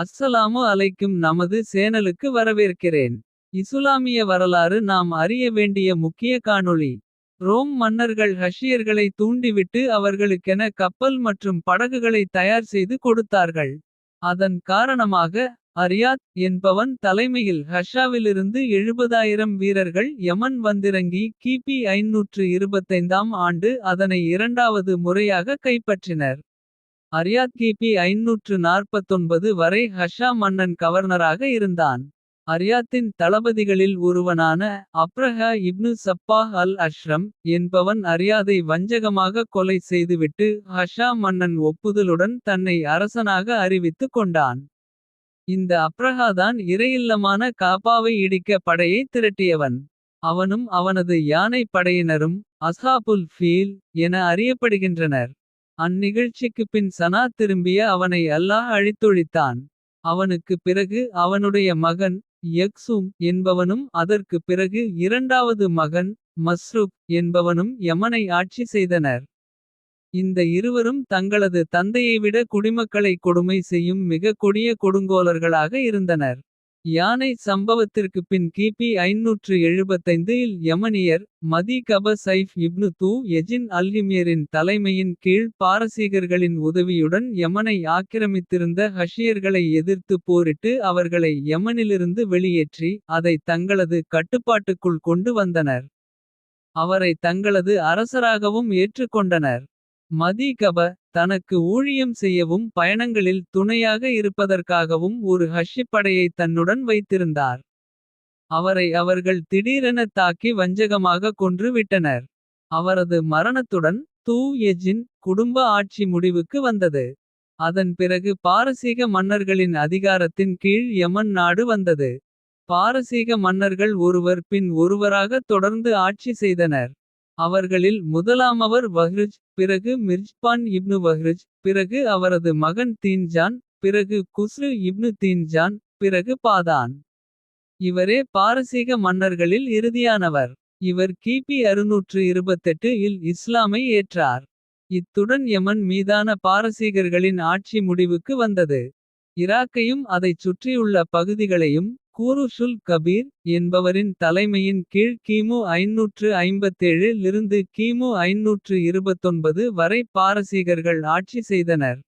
அஸ்ஸலாமு அலைக்கும் நமது சேனலுக்கு வரவேற்கிறேன். இசுலாமிய வரலாறு நாம் அறிய வேண்டிய முக்கிய காணொளி. ரோம் மன்னர்கள் ஹஷியர்களை தூண்டிவிட்டு அவர்களுக்கென கப்பல் மற்றும் படகுகளை தயார் செய்து கொடுத்தார்கள். அதன் காரணமாக அரியாத் என்பவன் தலைமையில் ஹஷாவிலிருந்து 70000 வீரர்கள் யமன் வந்திறங்கி கிபி 525ஆம் ஆண்டு அதனை இரண்டாவது முறையாக கைப்பற்றினர். அரியாத் கிபி 549 வரை ஹஷா மன்னன் கவர்னராக இருந்தான். அரியாத்தின் தளபதிகளில் ஒருவனான அப்ரஹா இப்னு சப்பாஹ் அல் அஷ்ரம். என்பவன் அரியாதை வஞ்சகமாக கொலை செய்துவிட்டு. ஹஷா மன்னன் ஒப்புதலுடன் தன்னை அரசனாக அறிவித்துக் கொண்டான். இந்த அப்ரஹாதான் இறையில்லமான காபாவை இடிக்க படையை திரட்டியவன். அவனும் அவனது யானை படையினரும் அஸ்ஹாபுல் ஃபீல் என அறியப்படுகின்றனர். அந்நிகழ்ச்சிக்குப் பின் சனா திரும்பிய அவனை அல்லாஹ் அழித்தொழித்தான். அவனுக்குப் பிறகு அவனுடைய மகன் யக்சூம் என்பவனும். அதற்குப் பிறகு இரண்டாவது மகன் மஸ்ருக் என்பவனும் யமனை ஆட்சி செய்தனர். இந்த இருவரும் தங்களது தந்தையைவிட குடிமக்களை கொடுமை செய்யும் மிக கொடிய கொடுங்கோலர்களாக இருந்தனர். யானை சம்பவத்திற்குப் பின் கிபி 575 இல் யமனியர் மதி கப சைஃப் இப்னு தூ எஜின் அல்ஹிமியரின் தலைமையின் கீழ் பாரசீகர்களின் உதவியுடன் யமனை ஆக்கிரமித்திருந்த ஹஷியர்களை எதிர்த்து போரிட்டு அவர்களை யமனிலிருந்து வெளியேற்றி அதை தங்களது கட்டுப்பாட்டுக்குள் கொண்டு வந்தனர். அவரை தங்களது அரசராகவும் ஏற்றுக்கொண்டனர். மதி கப தனக்கு ஊழியம் செய்யவும் பயணங்களில் துணையாக இருப்பதற்காகவும் ஒரு ஹஷிப்படையை தன்னுடன் வைத்திருந்தார். அவரை அவர்கள் திடீரென தாக்கி வஞ்சகமாக கொன்று விட்டனர். அவரது மரணத்துடன் தூ எஜின் குடும்ப ஆட்சி முடிவுக்கு வந்தது. அதன் பிறகு பாரசீக மன்னர்களின் அதிகாரத்தின் கீழ் யமன் நாடு வந்தது. பாரசீக மன்னர்கள் ஒருவர் பின் ஒருவராக தொடர்ந்து ஆட்சி செய்தனர். அவர்களில் முதலாமவர் வஹ்ருஜ் பிறகு மிர்ஜ்பான் இப்னு வஹ்ரிஜ் பிறகு அவரது மகன் தீன்ஜான் பிறகு குஸ்ரு இப்னு தீன்ஜான் பிறகு பாதான். இவரே பாரசீக மன்னர்களில் இறுதியானவர். இவர் கிபி 628 இல் இஸ்லாமை ஏற்றார். இத்துடன் யமன் மீதான பாரசீகர்களின் ஆட்சி முடிவுக்கு வந்தது. இராக்கையும் அதைச் சுற்றியுள்ள பகுதிகளையும். கூருஷுல் கபீர் என்பவரின் தலைமையின் கீழ் கிமு 557 லிருந்து கிமு 529 வரை பாரசீகர்கள் ஆட்சி செய்தனர்.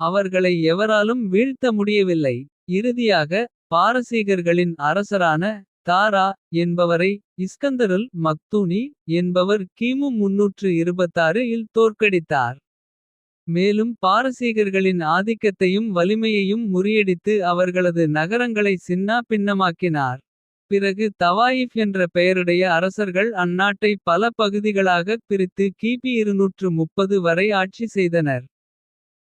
அவர்களை எவராலும் வீழ்த்த முடியவில்லை. இறுதியாக பாரசீகர்களின் அரசரான தாரா என்பவரை இஸ்கந்தருல் மக்தூனி என்பவர் கிமு 326 இல் தோற்கடித்தார். மேலும் பாரசீகர்களின் ஆதிக்கத்தையும் வலிமையையும் முறியடித்து அவர்களது நகரங்களை சின்னா பின்னமாக்கினார். பிறகு தவாயிஃப் என்ற பெயருடைய அரசர்கள் அந்நாட்டை பல பகுதிகளாகப் பிரித்து கிபி 230 வரை ஆட்சி செய்தனர்.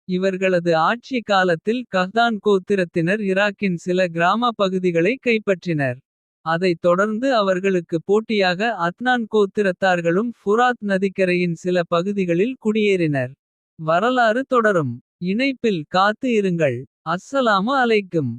இவர்களது ஆட்சி காலத்தில் கஹ்தான் கோத்திரத்தினர் இராக்கின் சில கிராம பகுதிகளை கைப்பற்றினர். அதைத் தொடர்ந்து அவர்களுக்கு போட்டியாக அத்னான் கோத்திரத்தார்களும் ஃபுராத் நதிக்கரையின் சில பகுதிகளில் குடியேறினர். வரலாறு தொடரும் இணைப்பில் காத்து இருங்கள். அஸ்ஸலாமு அலைக்கும்.